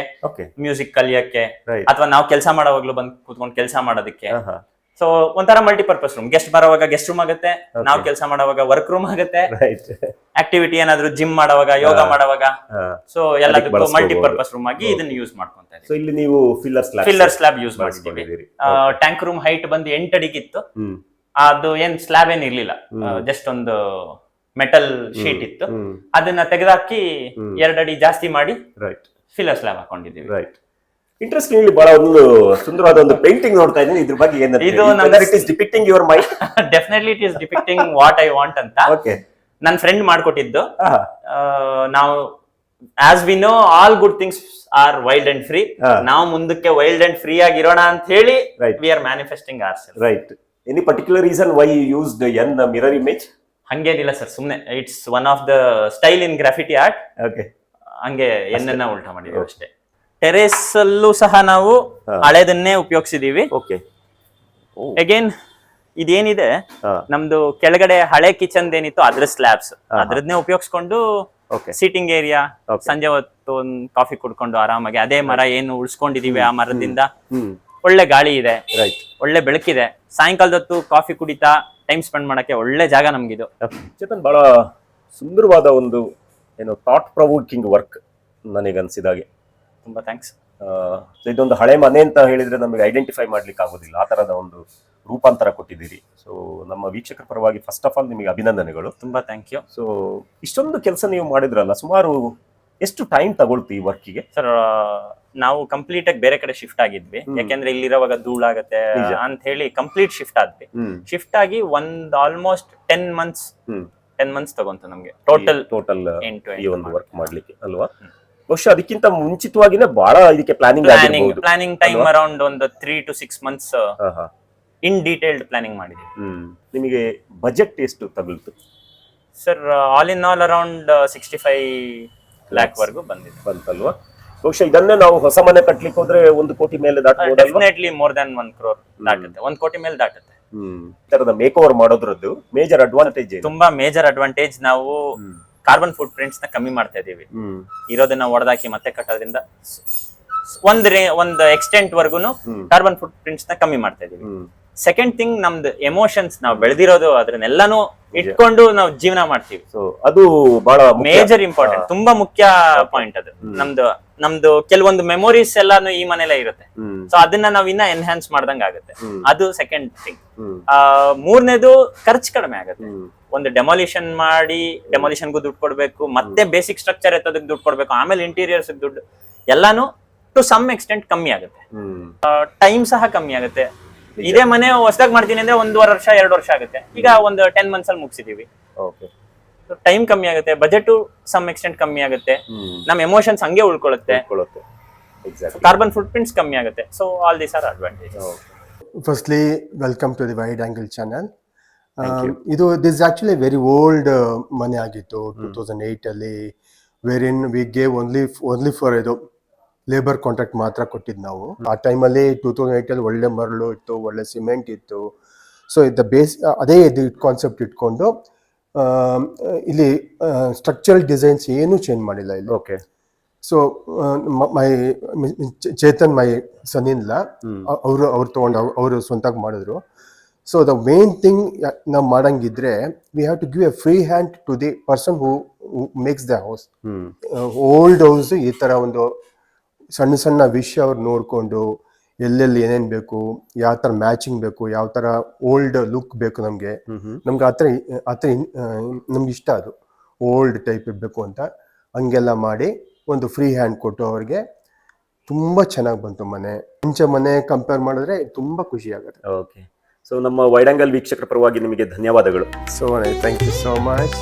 ಮ್ಯೂಸಿಕ್ ಕಲಿಯಕ್ಕೆ ಅಥವಾ ನಾವು ಕೆಲಸ ಮಾಡೋವಾಗ್ಲೂ ಬಂದು ಕೂತ್ಕೊಂಡು ಕೆಲಸ ಮಾಡೋದಕ್ಕೆ ಹಾ ಸೊ ಒಂಥರ ಮಲ್ಟಿಪರ್ಪಸ್ ರೂಮ್ ಗೆಸ್ಟ್ ಬರೋವಾಗ ಗೆಸ್ಟ್ ರೂಮ್ ಆಗುತ್ತೆ. ನಾವು ಕೆಲಸ ಮಾಡೋವಾಗ ವರ್ಕ್ ರೂಮ್ ಆಗುತ್ತೆ. ಆಕ್ಟಿವಿಟಿ ಏನಾದ್ರು ಜಿಮ್ ಮಾಡೋವಾಗ ಯೋಗ ಮಾಡೋವಾಗ. ಸೊ ಎಲ್ಲದಕ್ಕೂ. ಮಲ್ಟಿಪರ್ಪಸ್ ರೂಮ್ ಆಗಿ ಇದನ್ನ ಯೂಸ್ ಮಾಡ್ಕೊಂತ ಸೊ ಇಲ್ಲಿ ನೀವು filler slab filler slab use ಮಾಡಿದ್ದೀವಿ. ಟ್ಯಾಂಕ್ ರೂಮ್ ಹೈಟ್ ಬಂದು ಎಂಟು ಅಡಿಗಿತ್ತು. ಅದು ಏನ್ ಸ್ಲಾಬ್ ಏನ್ ಇರ್ಲಿಲ್ಲ. ಜಸ್ಟ್ ಒಂದು ಮೆಟಲ್ ಶೀಟ್ ಇತ್ತು. ಅದನ್ನ ತೆಗೆದಾಕಿ ಎರಡಡಿ ಅಡಿ ಜಾಸ್ತಿ ಮಾಡಿ ರೈಟ್ ಫಿಲ್ಲರ್ ಸ್ಲಾಬ್ ಹಾಕೊಂಡಿದೀವಿ ರೈಟ್ ಇಂಟ್ರೆಸ್ಟಿಂಗ್ ಇಲ್ಲಿ ಬಹಳ ಒಂದು ಸುಂದರವಾದ ಒಂದು ಪೇಂಟಿಂಗ್ ನೋಡ್ತಾ ಇದ್ದೀನಿ. ಇದ್ರ ಬಗ್ಗೆ ಏನಂತ ಇದು ನಮ್ಮ- it is depicting your mind definitely it is depicting what I want ಅಂತ. ಓಕೆ ನನ್ನ ಫ್ರೆಂಡ್ ಮಾಡ್ಕೊಟ್ಟಿದ್ದು. ಆ, ನಾವು as we know all good things are wild and free. ನಾವು ಮುಂದಕ್ಕೆ ವೈಲ್ಡ್ ಅಂಡ್ ಫ್ರೀ ಆಗಿರೋಣ ಅಂತ ಹೇಳಿ. We are manifesting ourself right any particular reason why used an mirror image ಹಂಗೇನಿಲ್ಲ ಸರ್ ಸುಮ್ನೆ. It's one of the style in graffiti art okay ಹಂಗೆ ಎನ್ನ ಉಲ್ಟಾ ಮಾಡಿದ್ರು ಅಷ್ಟೇ. ಟೆರೇಸ್ ಅಲ್ಲೂ ಸಹ ನಾವು. ಹಳೆದನ್ನೇ ಉಪಯೋಗಿಸಿದೀವಿ. ಓಕೆ. ಅಗೇನ್ ಇದೇನಿದೆ? ನಮ್ದು ಕೆಳಗಡೆ ಹಳೆ ಕಿಚನ್ ಏನಿತ್ತು ಅದ್ರ ಸ್ಲ್ಯಾಬ್ಸ್. ಅದ್ರದ್ನೇ ಉಪಯೋಗಿಸ್ಕೊಂಡು ಓಕೆ. ಸೀಟಿಂಗ್ ಏರಿಯಾ ಸಂಜೆ ಹೊತ್ತು ಒಂದ್ ಕಾಫಿ ಕುಡ್ಕೊಂಡು ಆರಾಮಾಗಿ ಅದೇ ಮರ ಏನು ಉಳ್ಸ್ಕೊಂಡಿದೀವಿ ಆ ಮರದಿಂದ. ಒಳ್ಳೆ ಗಾಳಿ ಇದೆ. ರೈಟ್ ಒಳ್ಳೆ ಬೆಳಕಿದೆ. ಸಾಯಂಕಾಲದ ಹೊತ್ತು ಕಾಫಿ ಕುಡಿತಾ ಟೈಮ್ ಸ್ಪೆಂಡ್ ಮಾಡಕ್ಕೆ ಒಳ್ಳೆ ಜಾಗ ನಮ್ಗಿದು. ಚೇತನ್ ಬಹಳ ಸುಂದರವಾದ ಒಂದು ಏನು ಥಾಟ್ ಪ್ರವೋಕಿಂಗ್ ವರ್ಕ್ ನನಗನ್ಸಿದಾಗೆ. ತುಂಬಾ ಥ್ಯಾಂಕ್ಸ್ ಇದೊಂದು ಹಳೆ ಮನೆ ಅಂತ ಹೇಳಿದ್ರೆ ನಮಗೆ ಐಡೆಂಟಿಫೈ ಮಾಡ್ಲಿಕ್ಕೆ ಆಗೋದಿಲ್ಲ. ಆ ತರದ ಒಂದು ರೂಪಾಂತರ ಕೊಟ್ಟಿದ್ದೀರಿ. ಸೊ ನಮ್ಮ ವೀಕ್ಷಕರ ಪರವಾಗಿ ಫಸ್ಟ್ ಆಫ್ ಆಲ್ ನಿಮಗೆ ಅಭಿನಂದನೆಗಳು. ತುಂಬಾ ಥ್ಯಾಂಕ್ ಯು ಸೊ ಇಷ್ಟೊಂದು ಕೆಲಸ ನೀವು ಮಾಡಿದ್ರಲ್ಲ ಸುಮಾರು ಎಷ್ಟು ಟೈಮ್ ತಗೊಳ್ತಿ ಈ ವರ್ಕಿಗೆ ಸರ್ ನಾವು ಕಂಪ್ಲೀಟ್ ಆಗಿ ಬೇರೆ ಕಡೆ ಶಿಫ್ಟ್ ಆಗಿದ್ವಿ. ಯಾಕಂದ್ರೆ ಇಲ್ಲಿರುವಾಗ ಧೂಳಾಗತ್ತೆ. ಅಂತ ಹೇಳಿ ಕಂಪ್ಲೀಟ್ ಶಿಫ್ಟ್ ಆದ್ವಿ. ಶಿಫ್ಟ್ ಆಗಿ ಒಂದ್ almost ten months ten months ತಗೊಂತು ನಮ್ಗೆ. ಟೋಟಲ್ ಟೋಟಲ್ ಈ ಒಂದು ವರ್ಕ್ ಮಾಡ್ಲಿಕ್ಕೆ ಅಲ್ವಾ? ಬಹುಶಃ ಅದಕ್ಕಿಂತ ಮುಂಚಿತವಾಗಿನೇ ಬಹಳ ಇದಕ್ಕೆ planning planning planning time? Around ಒಂದು three to six months. In detailed planning ಮಾಡಿದೆ ನಿಮಗೆ ಬಜೆಟ್ ಎಷ್ಟು ತಗಲ್ತು? Sir all in all around sixty five lakh ವರ್ಗು ಬಂದಿದೆ. ಬಂತಲ್ವಾ? ಬಹುಶಃ ಇದನ್ನೇ ನಾವು ಹೊಸ ಮನೆ ಕಟ್ಲಿಕ್ಕೆ ಹೋದ್ರೆ ಒಂದು ಕೋಟಿ ಮೇಲೆ ದಾಟಬಹುದು definitely more than one crore ದಾಟುತ್ತೆ. ಒಂದು ಕೋಟಿ ಮೇಲೆ ದಾಟುತ್ತೆ. ಹ್ಮ್. ತರದ ಮೇಕ್ ಓವರ್ ಮಾಡೋದ್ರದ್ದು ಮೇಜರ್ ಅಡ್ವಾಂಟೇಜ್ ತುಂಬಾ ಮೇಜರ್ ಅಡ್ವಾಂಟೇಜ್ ನಾವು. ಕಾರ್ಬನ್ ಫುಟ್ ಪ್ರಿಂಟ್ಸ್ನ ಕಮ್ಮಿ ಮಾಡ್ತಾ ಇದೀವಿ ಇರೋದನ್ನ ಒಡೆದಾಕಿ ಮತ್ತೆ ಕಟ್ಟೋದ್ರಿಂದ ಒಂದ್ ರೇ ಒಂದ್ ಎಕ್ಸ್ಟೆಂಟ್ ವರ್ಗುನು ಕಾರ್ಬನ್ ಫುಟ್ ಪ್ರಿಂಟ್ಸ್ನ ಕಮ್ಮಿ ಮಾಡ್ತಾ ಇದೀವಿ ಸೆಕೆಂಡ್ ಥಿಂಗ್ ನಮ್ದು ಎಮೋಷನ್ಸ್ ನಾವು ಬೆಳೆದಿರೋದು ಅದ್ರನ್ನೆಲ್ಲಾನು ಇಟ್ಕೊಂಡು ನಾವು ಜೀವನ ಮಾಡ್ತೀವಿ. ಅದು ಬಹಳ ಮೇಜರ್ ಇಂಪಾರ್ಟೆಂಟ್ ತುಂಬಾ ಮುಖ್ಯ ಪಾಯಿಂಟ್ ಅದು. ನಮ್ದು ನಮ್ದು ಕೆಲವೊಂದು ಮೆಮೊರೀಸ್ ಎಲ್ಲಾನು ಈ ಮನೇಲೆ ಇರುತ್ತೆ. ಸೊ ಅದನ್ನ ನಾವ್ ಇನ್ನ ಎನ್ಹಾನ್ಸ್ ಮಾಡ್ದಂಗ್ ಆಗುತ್ತೆ ಅದು ಸೆಕೆಂಡ್ ಥಿಂಗ್ ಮೂರನೇದು ಖರ್ಚು ಕಡಿಮೆ ಆಗುತ್ತೆ. ಒಂದು ಡೆಮಾಲಿಷನ್ ಮಾಡಿ ಡೆಮಾಲಿಷನ್ಗೂ ದುಡ್ಡು ಕೊಡಬೇಕು ಮತ್ತೆ ಬೇಸಿಕ್ ಸ್ಟ್ರಕ್ಚರ್ ಎತ್ತೋದಕ್ಕೆ ದುಡ್ಡು ಕೊಡಬೇಕು ಆಮೇಲೆ ಇಂಟೀರಿಯರ್ಸ್ ದುಡ್ಡು ಎಲ್ಲಾನು ಟು ಸಮ್ ಎಕ್ಸ್ಟೆಂಟ್ ಕಮ್ಮಿ ಆಗುತ್ತೆ. ಟೈಮ್ ಸಹ ಕಮ್ಮಿ ಆಗುತ್ತೆ. ಇದೇ ಮನೆ ಹೊಸದಾಗಿ ಮಾಡ್ತೀನಿ ಅಂದ್ರೆ ಒಂದೂವರೆ ವರ್ಷ ಎರಡು ವರ್ಷ ಆಗುತ್ತೆ. ಈಗ ಒಂದು ಟೆನ್ ಮಂತ್ಸ್ ಅಲ್ಲಿ ಮುಗಿಸಿದೀವಿ. ಟೈಮ್ ಕಮ್ಮಿ ಆಗುತ್ತೆ ಬಜೆಟ್ ಸಮ್ ಎಕ್ಸ್ಟೆಂಟ್ ಕಮ್ಮಿ ಆಗುತ್ತೆ. ನಮ್ಮ ಎಮೋಷನ್ಸ್ ಹಂಗೆ ಉಳ್ಕೊಳ್ಳುತ್ತೆ. ಕಾರ್ಬನ್ ಫುಟ್ ಪ್ರಿಂಟ್ಸ್ ಕಮ್ಮಿ ಆಗುತ್ತೆ. So all these are advantage firstly welcome to the wide angle channel. Um. ಇದು ದಿಸ್ ಆಕ್ಚುಲಿ ವೆರಿ ಓಲ್ಡ್ ಮನೆ ಆಗಿತ್ತು ಟೂ ತೌಸಂಡ್ ಏಯ್ಟ್ ಅಲ್ಲಿ wherein we gave only only for ಇದು ಲೇಬರ್ ಕಾಂಟ್ರಾಕ್ಟ್ ಮಾತ್ರ ಕೊಟ್ಟಿದ್ದು ನಾವು. ಆ ಟೈಮಲ್ಲಿ ಟೂ ತೌಸಂಡ್ ಏಯ್ಟಲ್ಲಿ ಒಳ್ಳೆ ಮರಳು ಇತ್ತು ಒಳ್ಳೆ ಸಿಮೆಂಟ್ ಇತ್ತು. ಸೊ ಇದ್ದ ಬೇಸ್ ಅದೇ ಇದು ಕಾನ್ಸೆಪ್ಟ್ ಇಟ್ಕೊಂಡು ಇಲ್ಲಿ ಸ್ಟ್ರಕ್ಚರಲ್ ಡಿಸೈನ್ಸ್ ಏನೂ ಚೇಂಜ್ ಮಾಡಿಲ್ಲ ಇಲ್ಲಿ. Okay so my Chetan my ಸನಿಲ್ಲ. ಅವರು ಅವ್ರು ತೊಗೊಂಡು ಅವರು ಸ್ವಂತಾಗಿ ಮಾಡಿದ್ರು. ಸೊ ದ ಮೇನ್ ಥಿಂಗ್ ನಾವು ಮಾಡಂಗಿದ್ರೆ we have to give a free hand to the person who makes the house old house ಈ ಥರ ಒಂದು ಸಣ್ಣ ಸಣ್ಣ ವಿಷಯ ಅವ್ರು ನೋಡಿಕೊಂಡು ಎಲ್ಲೆಲ್ಲಿ ಏನೇನು ಬೇಕು ಯಾವ ಥರ ಮ್ಯಾಚಿಂಗ್ ಬೇಕು ಯಾವ ಥರ ಓಲ್ಡ್ ಲುಕ್ ಬೇಕು ನಮಗೆ. ನಮ್ಗೆ ಆ ಥರ ಆ ಥರ ನಮ್ಗೆ ಇಷ್ಟ ಅದು. ಓಲ್ಡ್ ಟೈಪ್ ಇರಬೇಕು ಅಂತ. ಹಂಗೆಲ್ಲ ಮಾಡಿ ಒಂದು ಫ್ರೀ ಹ್ಯಾಂಡ್ ಕೊಟ್ಟು ಅವ್ರಿಗೆ ತುಂಬ ಚೆನ್ನಾಗಿ ಬಂತು ಮನೆ. ಮುಂಚೆ ಮನೆ ಕಂಪೇರ್ ಮಾಡಿದ್ರೆ ತುಂಬ ಖುಷಿ ಆಗುತ್ತೆ. ಓಕೆ ಸೊ ನಮ್ಮ ವೈಡಂಗಲ್ ವೀಕ್ಷಕರ ಪರವಾಗಿ ನಿಮಗೆ ಧನ್ಯವಾದಗಳು. So thank you so much